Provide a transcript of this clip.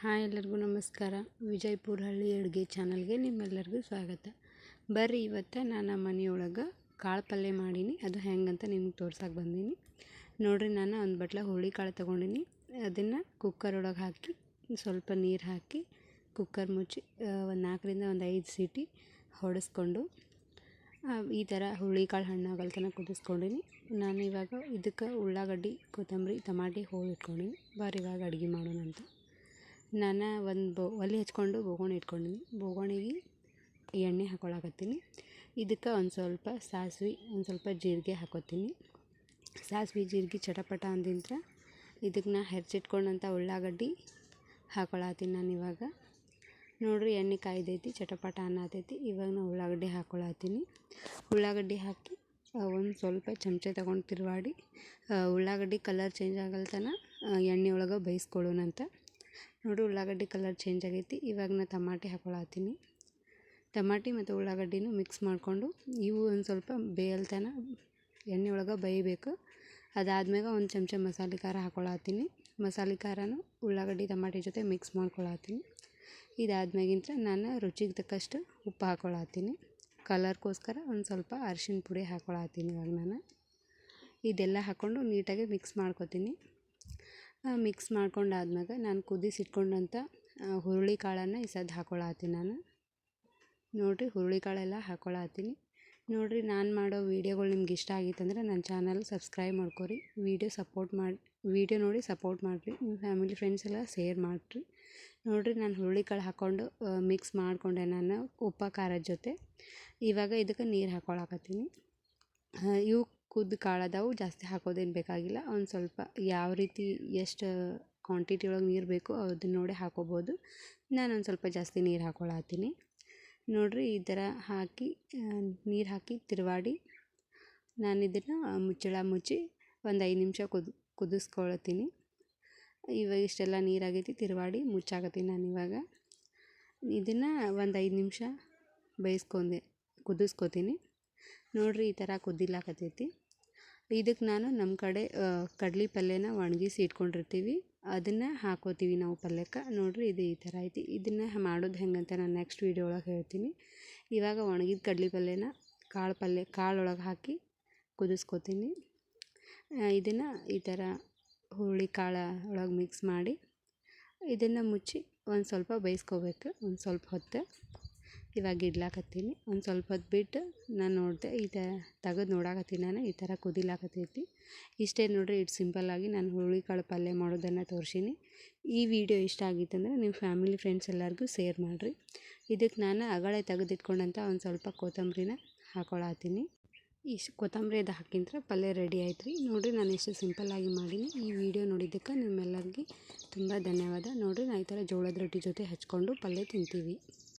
Hi ಎಲ್ಲರಿಗೂ ನಮಸ್ಕಾರ. ವಿಜಯಪುರ ಹಳ್ಳಿ ಅಡುಗೆ ಚಾನಲ್ಗೆ ನಿಮ್ಮೆಲ್ಲರಿಗೂ ಸ್ವಾಗತ. ಬರ್ರಿ ಇವತ್ತು ನಾನು ನಮ್ಮ ಮನೆಯೊಳಗೆ ಕಾಳು ಪಲ್ಯ ಮಾಡೀನಿ. ಅದು ಹೆಂಗಂತ ನಿಮ್ಗೆ ತೋರ್ಸಕ್ಕೆ ಬಂದೀನಿ. ನೋಡಿರಿ ನಾನು ಒಂದು ಬಟ್ಲ ಹುಳಿ ಕಾಳು ತೊಗೊಂಡಿನಿ. ಅದನ್ನು ಕುಕ್ಕರ್ ಒಳಗೆ ಹಾಕಿ, ಸ್ವಲ್ಪ ನೀರು ಹಾಕಿ ಕುಕ್ಕರ್ ಮುಚ್ಚಿ ಒಂದು ನಾಲ್ಕರಿಂದ ಒಂದು ಐದು ಸೀಟಿ ಹೊಡೆಸ್ಕೊಂಡು ಈ ಥರ ಹುಳಿಕಾಳು ಹಣ್ಣಾಗಲ್ ತನಕ ಕುದಿಸ್ಕೊಂಡಿನಿ. ನಾನು ಇವಾಗ ಇದಕ್ಕೆ ಉಳ್ಳಾಗಡ್ಡಿ, ಕೊತ್ತಂಬರಿ, ಟಮಾಟಿ, ಹೋಳು ಇಟ್ಕೊಂಡಿನಿ. ಬಾರಿ ಇವಾಗ ಅಡುಗೆ ಮಾಡೋಣ ಅಂತ ನಾನು ಒಂದು ಬೊ, ಒಲೆ ಹಚ್ಕೊಂಡು ಬೋಗಣಿ ಇಟ್ಕೊಂಡಿನಿ. ಬೋಗಣಿಗೆ ಎಣ್ಣೆ ಹಾಕೊಳಕತ್ತೀನಿ. ಇದಕ್ಕೆ ಒಂದು ಸ್ವಲ್ಪ ಸಾಸ್ವೆ, ಒಂದು ಸ್ವಲ್ಪ ಜೀರಿಗೆ ಹಾಕೋತೀನಿ. ಸಾಸ್ವೆ, ಜೀರಿಗೆ ಚಟಪಟ ಅಂದಿಂತ್ರ ಇದಕ್ಕೆ ನಾ ಹೆರ್ಚಿಟ್ಕೊಂಡಂಥ ಉಳ್ಳಾಗಡ್ಡಿ ಹಾಕೊಳತ್ತೀನಿ ನಾನು ಇವಾಗ. ನೋಡಿರಿ ಎಣ್ಣೆ ಕಾಯ್ದೈತಿ, ಚಟಪಟ ಅನ್ನತೈತಿ, ಇವಾಗ ನಾ ಉಳ್ಳಾಗಡ್ಡಿ ಹಾಕೊಳತ್ತೀನಿ ಉಳ್ಳಾಗಡ್ಡಿ ಹಾಕಿ ಒಂದು ಸ್ವಲ್ಪ ಚಮಚ ತಗೊಂಡು ತಿರುವಾಡಿ ಉಳ್ಳಾಗಡ್ಡಿ ಕಲರ್ ಚೇಂಜ್ ಆಗಲ್ತನ ಎಣ್ಣೆ ಒಳಗೆ ಬೇಯಿಸ್ಕೊಳ್ಳೋಣಂತ. ನೋಡಿ, ಉಳ್ಳಾಗಡ್ಡಿ ಕಲರ್ ಚೇಂಜ್ ಆಗೈತಿ. ಇವಾಗ ನಾನು ಟಮಾಟಿ ಹಾಕೊಳತ್ತೀನಿ ಟಮಾಟಿ ಮತ್ತು ಉಳ್ಳಾಗಡ್ಡಿನೂ ಮಿಕ್ಸ್ ಮಾಡಿಕೊಂಡು ಇವು ಒಂದು ಸ್ವಲ್ಪ ಬೇಯಲ್ತನ ಎಣ್ಣೆ ಒಳಗೆ ಬೇಯಬೇಕು. ಅದಾದ್ಮೇಲೆ ಒಂದು ಚಮಚ ಮಸಾಲೆ ಖಾರ ಹಾಕೊಳತ್ತೀನಿ ಮಸಾಲೆ ಖಾರನೂ ಉಳ್ಳಾಗಡ್ಡಿ, ಟಮಾಟಿ ಜೊತೆ ಮಿಕ್ಸ್ ಮಾಡ್ಕೊಳತ್ತೀನಿ ಇದಾದ್ಮೇಗಿಂತ ನಾನು ರುಚಿಗೆ ತಕ್ಕಷ್ಟು ಉಪ್ಪು ಹಾಕೊಳತ್ತೀನಿ ಕಲರ್ಗೋಸ್ಕರ ಒಂದು ಸ್ವಲ್ಪ ಅರ್ಶಿನ ಪುಡಿ ಹಾಕೊಳತ್ತೀನಿ ಇವಾಗ ನಾನು. ಇದೆಲ್ಲ ಹಾಕ್ಕೊಂಡು ನೀಟಾಗಿ ಮಿಕ್ಸ್ ಮಾಡ್ಕೊತೀನಿ. ಮಿಕ್ಸ್ ಮಾಡ್ಕೊಂಡಾದ್ಮೇಲೆ ನಾನು ಕುದಿಸಿಟ್ಕೊಂಡಂಥ ಹುರುಳಿ ಕಾಳನ್ನು ಈ ಸದ್ದು ಹಾಕೊಳತ್ತೀನಿ ನಾನು. ನೋಡಿರಿ, ಹುರುಳಿ ಕಾಳೆಲ್ಲ ಹಾಕೊಳತ್ತೀನಿ. ನೋಡಿರಿ, ನಾನು ಮಾಡೋ ವೀಡಿಯೋಗಳು ನಿಮ್ಗೆ ಇಷ್ಟ ಆಗಿತ್ತಂದ್ರೆ ನನ್ನ ಚಾನಲ್ ಸಬ್ಸ್ಕ್ರೈಬ್ ಮಾಡ್ಕೊರಿ. ವೀಡಿಯೋ ಸಪೋರ್ಟ್ ಮಾಡಿ, ವೀಡಿಯೋ ನೋಡಿ ಸಪೋರ್ಟ್ ಮಾಡಿರಿ. ನಿಮ್ಮ ಫ್ಯಾಮಿಲಿ ಫ್ರೆಂಡ್ಸ್ ಎಲ್ಲ ಶೇರ್ ಮಾಡಿರಿ. ನೋಡಿರಿ, ನಾನು ಹುರುಳಿ ಕಾಳು ಹಾಕ್ಕೊಂಡು ಮಿಕ್ಸ್ ಮಾಡಿಕೊಂಡೆ ನಾನು ಉಪ್ಪು, ಖಾರದ ಜೊತೆ. ಇವಾಗ ಇದಕ್ಕೆ ನೀರು ಹಾಕ್ಕೊಳಕತ್ತೀನಿ ಇವು ಕುದ್ದು ಕಾಳು ಜಾಸ್ತಿ ಹಾಕೋದೇನು ಬೇಕಾಗಿಲ್ಲ. ಒಂದು ಸ್ವಲ್ಪ ಯಾವ ರೀತಿ ಎಷ್ಟು ಕ್ವಾಂಟಿಟಿ ಒಳಗೆ ನೀರು ಬೇಕು ಅದನ್ನ ನೋಡಿ ಹಾಕೋಬೋದು. ನಾನು ಒಂದು ಸ್ವಲ್ಪ ಜಾಸ್ತಿ ನೀರು ಹಾಕೊಳತ್ತೀನಿ ನೋಡಿರಿ ಈ ಥರ ಹಾಕಿ ನೀರು ಹಾಕಿ ತಿರುವಾಡಿ ನಾನು ಇದನ್ನು ಮುಚ್ಚಳ ಮುಚ್ಚಿ ಒಂದು ಐದು ನಿಮಿಷ ಕುದ್ ಕುದಿಸ್ಕೊಳತ್ತೀನಿ ಇವಾಗ ಇಷ್ಟೆಲ್ಲ ನೀರಾಗೈತಿ ತಿರುವಾಡಿ ಮುಚ್ಚಾಕತ್ತೀನಿ ನಾನು ಇವಾಗ. ಇದನ್ನು ಒಂದು ಐದು ನಿಮಿಷ ಬೇಯಿಸ್ಕೊಂಡೆ, ಕುದಿಸ್ಕೊತೀನಿ. ನೋಡಿರಿ ಈ ಥರ ಕುದಿಲಾಕತ್ತೈತಿ. ಇದಕ್ಕೆ ನಾನು ನಮ್ಮ ಕಡೆ ಕಡ್ಲೆ ಪಲ್ಯನ ಒಣಗಿಸಿ ಇಟ್ಕೊಂಡಿರ್ತೀವಿ. ಅದನ್ನು ಹಾಕೋತೀವಿ ನಾವು ಪಲ್ಯಕ್ಕೆ. ನೋಡಿರಿ ಇದು ಈ ಥರ ಐತಿ. ಇದನ್ನು ಮಾಡೋದು ಹೆಂಗಂತ ನಾನು ನೆಕ್ಸ್ಟ್ ವೀಡಿಯೋ ಒಳಗೆ ಹೇಳ್ತೀನಿ. ಇವಾಗ ಒಣಗಿದ ಕಡ್ಲೆ ಪಲ್ಯನ ಕಾಳು ಪಲ್ಯ, ಕಾಳೊಳಗೆ ಹಾಕಿ ಕುದಿಸ್ಕೊತೀನಿ. ಇದನ್ನು ಈ ಥರ ಹುರುಳಿ ಕಾಳು ಒಳಗೆ ಮಿಕ್ಸ್ ಮಾಡಿ, ಇದನ್ನು ಮುಚ್ಚಿ ಒಂದು ಸ್ವಲ್ಪ ಬೇಯಿಸ್ಕೋಬೇಕು. ಒಂದು ಸ್ವಲ್ಪ ಹೊತ್ತು. ಇವಾಗ ಇಡ್ಲಾಕತ್ತೀನಿ. ಒಂದು ಸ್ವಲ್ಪ ಹೊತ್ತು ಬಿಟ್ಟು ನಾನು ನೋಡಿದೆ, ಈ ಥರ ತೆಗೆದು ನೋಡಾಕತ್ತೀನಿ ನಾನು, ಈ ಥರ ಕುದಿಲಾಕತ್ತೈತಿ. ಇಷ್ಟೇ ನೋಡಿರಿ, ಇಷ್ಟು ಸಿಂಪಲ್ಲಾಗಿ ನಾನು ಹುರುಳಿಕಾಳು ಪಲ್ಯ ಮಾಡೋದನ್ನು ತೋರಿಸೀನಿ. ಈ ವಿಡಿಯೋ ಇಷ್ಟ ಆಗಿತ್ತಂದ್ರೆ ನಿಮ್ಮ ಫ್ಯಾಮಿಲಿ, ಫ್ರೆಂಡ್ಸ್ ಎಲ್ಲರಿಗೂ ಶೇರ್ ಮಾಡಿರಿ. ಇದಕ್ಕೆ ನಾನು ಅಗಳೆ ತೆಗೆದಿಟ್ಕೊಂಡಂಥ ಒಂದು ಸ್ವಲ್ಪ ಕೊತ್ತಂಬರಿನ ಹಾಕೊಳತ್ತೀನಿ ಇಷ್ಟು ಕೊತ್ತಂಬರಿ ಅದು ಹಾಕಿಂತ್ರ ಪಲ್ಯ ರೆಡಿ ಆಯ್ತು ರೀ ನೋಡಿರಿ, ನಾನು ಎಷ್ಟು ಸಿಂಪಲ್ಲಾಗಿ ಮಾಡೀನಿ. ಈ ವಿಡಿಯೋ ನೋಡಿದ್ದಕ್ಕೆ ನಿಮ್ಮೆಲ್ಲರಿಗೆ ತುಂಬ ಧನ್ಯವಾದ. ನೋಡಿರಿ ನಾನು ಈ ಥರ ಜೋಳದ ರೊಟ್ಟಿ ಜೊತೆ ಹಚ್ಕೊಂಡು ಪಲ್ಯ ತಿಂತೀವಿ.